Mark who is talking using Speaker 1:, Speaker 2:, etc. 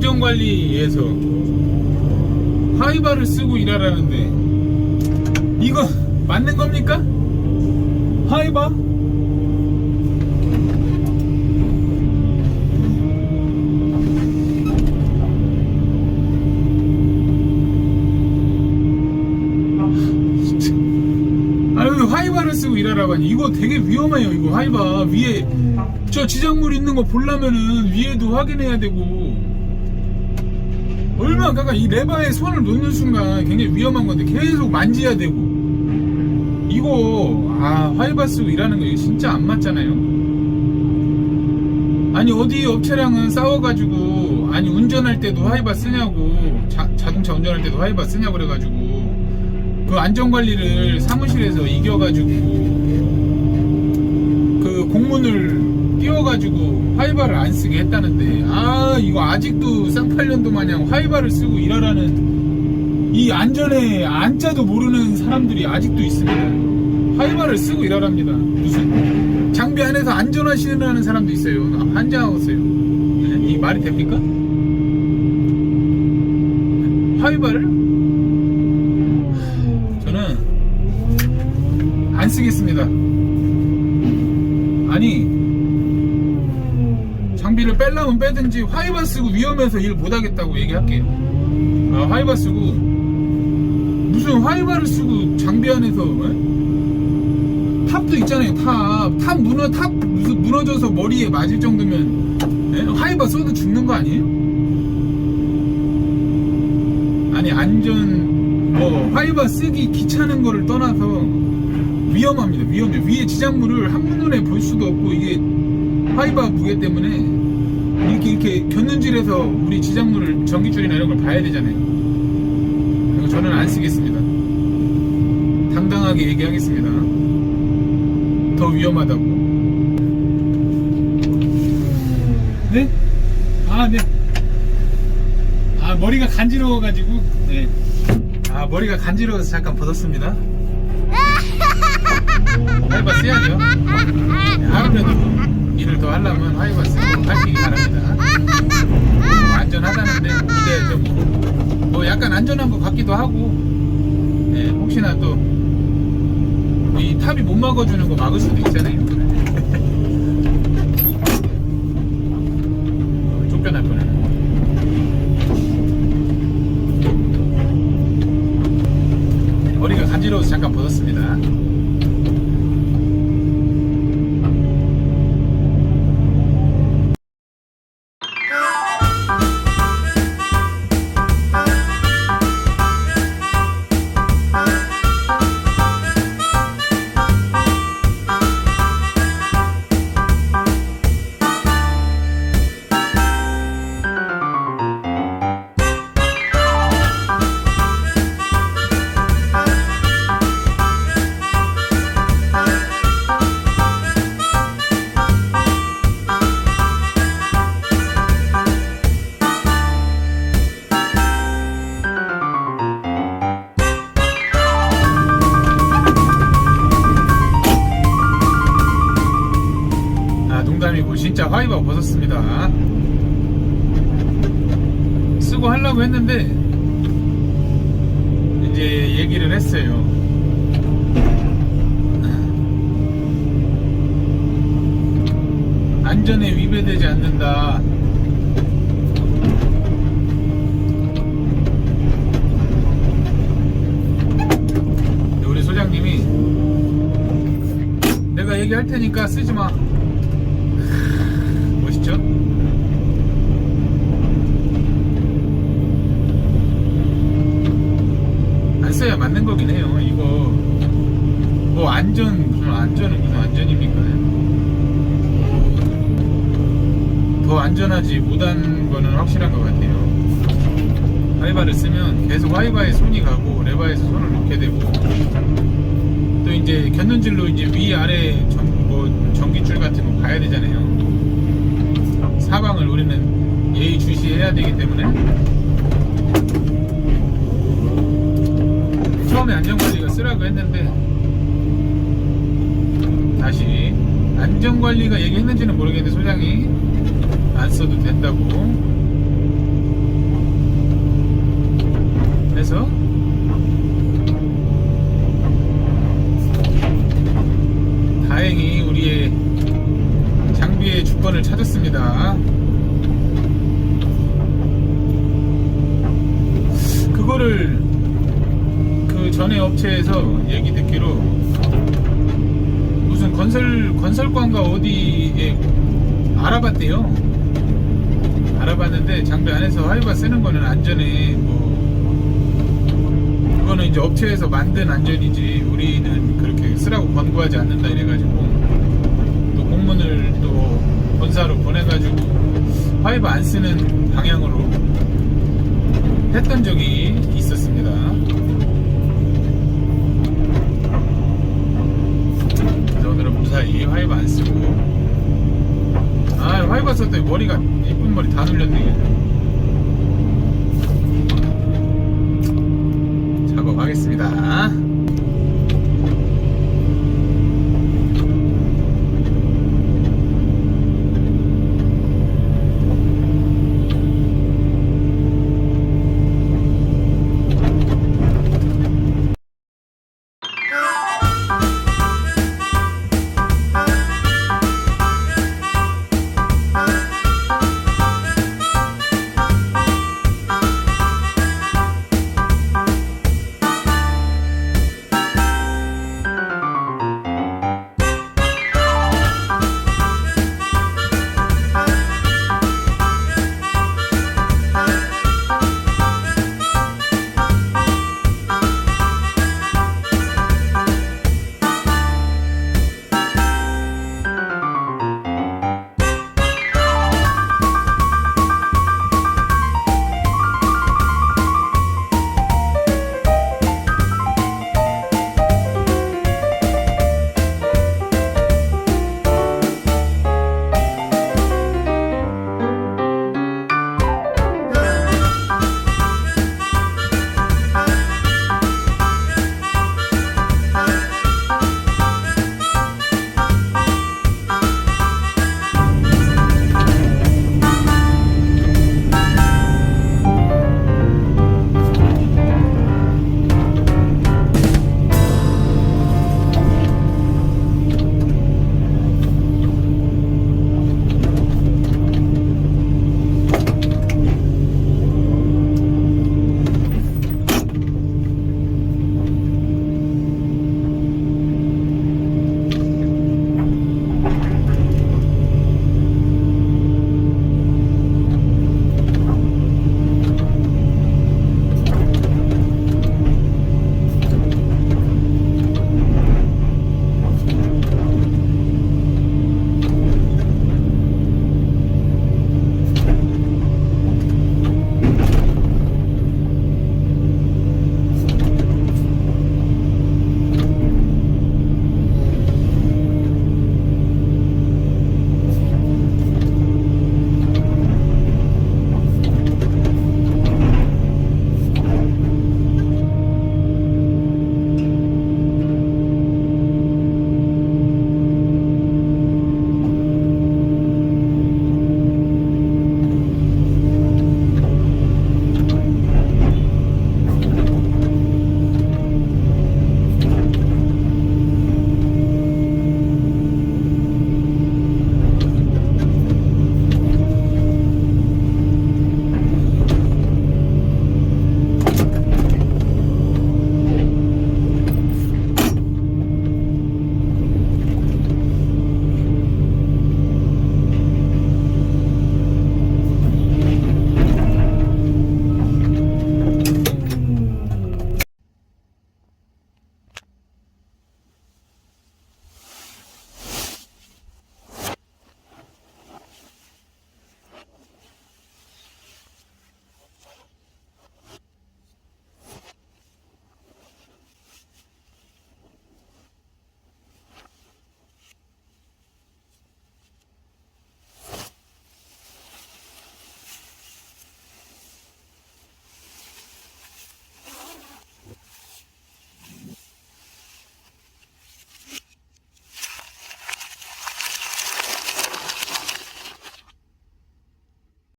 Speaker 1: 안전관리에서 하이바를 쓰고 일하라는데 이거 맞는 겁니까? 하이바? 아유 하이바를 쓰고 일하라고 하니 이거 되게 위험해요 이거 하이바 위에 저 지작물 있는 거 보려면은 위에도 확인해야 되고 얼마나 그러니까 이 레바에 손을 놓는 순간 굉장히 위험한 건데 계속 만져야 되고. 이거 아 하이바 쓰고 일하는 거 이거 진짜 안 맞잖아요. 아니 어디 업체랑은 싸워가지고 아니 운전할 때도 하이바 쓰냐고 자, 자동차 운전할 때도 하이바 쓰냐고 그래가지고 그 안전관리를 사무실에서 이겨가지고 그 공문을 가지고 화이바를 안 쓰게 했다는데 아 이거 아직도 쌍팔년도 마냥 화이바를 쓰고 일하라는 이 안전에 안자도 모르는 사람들이 아직도 있습니다 화이바를 쓰고 일하랍니다 무슨 장비 안에서 안전하시라는 사람도 있어요 환장하겠어요 이 말이 됩니까? 화이바를? 저는 안 쓰겠습니다. 아니 장비를 뺄라면 빼든지 화이바 쓰고 위험해서 일 못하겠다고 얘기할게요. 아, 화이바 쓰고 무슨 화이바를 쓰고 장비 안에서 에? 탑도 있잖아요. 탑, 탑 무너 탑 무슨 무너져서 머리에 맞을 정도면 에? 화이바 써도 죽는 거 아니에요? 아니 안전 뭐 화이바 쓰기 귀찮은 거를 떠나서 위험합니다 위험해 위에 지작물을 한눈에 볼 수도 없고 이게 화이바 무게 때문에 이렇게 이렇게 곁눈질해서 우리 지작물을 전기줄이나 이런 걸 봐야 되잖아요. 그리고 저는 안 쓰겠습니다. 당당하게 얘기하겠습니다. 더 위험하다고. 네? 아 네. 아 머리가 간지러워가지고. 네. 아 머리가 간지러워서 잠깐 벗었습니다. 써야죠. 네, 하루라도 일을 더 하려면 쓰고 하시기 바랍니다. 뭐 안전하다는데 이게 좀뭐 약간 안전한 것 같기도 하고. 네, 혹시나 또 이 탑이 못 막아주는 거 막을 수도 있잖아요. 어, 쫓겨날 뻔했 벗었습니다. 쓰고 하려고 했는데 이제 얘기를 했어요. 안전에 위배되지 않는다. 우리 소장님이 내가 얘기할 테니까 쓰지 마. 멋있죠? 안 써야 맞는 거긴 해요. 이거 뭐 안전 무슨 안전은 무슨 안전입니까? 더 안전하지 못한 거는 확실한 것 같아요. 하이바를 쓰면 계속 하이바에 손이 가고 레바에서 손을 놓게 되고 또 이제 곁눈질로 이제 위 아래 전, 뭐 전기줄 같은 거 봐야 되잖아요. 사방을 우리는 예의 주시해야 되기 때문에 처음에 안전관리가 쓰라고 했는데 다시 안전관리가 얘기했는지는 모르겠는데 소장이 안 써도 된다고 가게의 주권을 찾았습니다. 그거를 그 전에 업체에서 얘기 듣기로 무슨 건설 건설관가 어디에 알아봤대요. 알아봤는데 장비 안에서 하이바 쓰는 거는 안전해. 뭐 그거는 이제 업체에서 만든 안전이지 우리는 그렇게 쓰라고 권고하지 않는다 이래가지고 또 공문을 또 본사로 보내가지고 하이바 안 쓰는 방향으로 했던 적이 무사히 화이브 안 쓰고. 아 화이브 썼더니 머리가 예쁜 머리 다 눌렸네 작업하겠습니다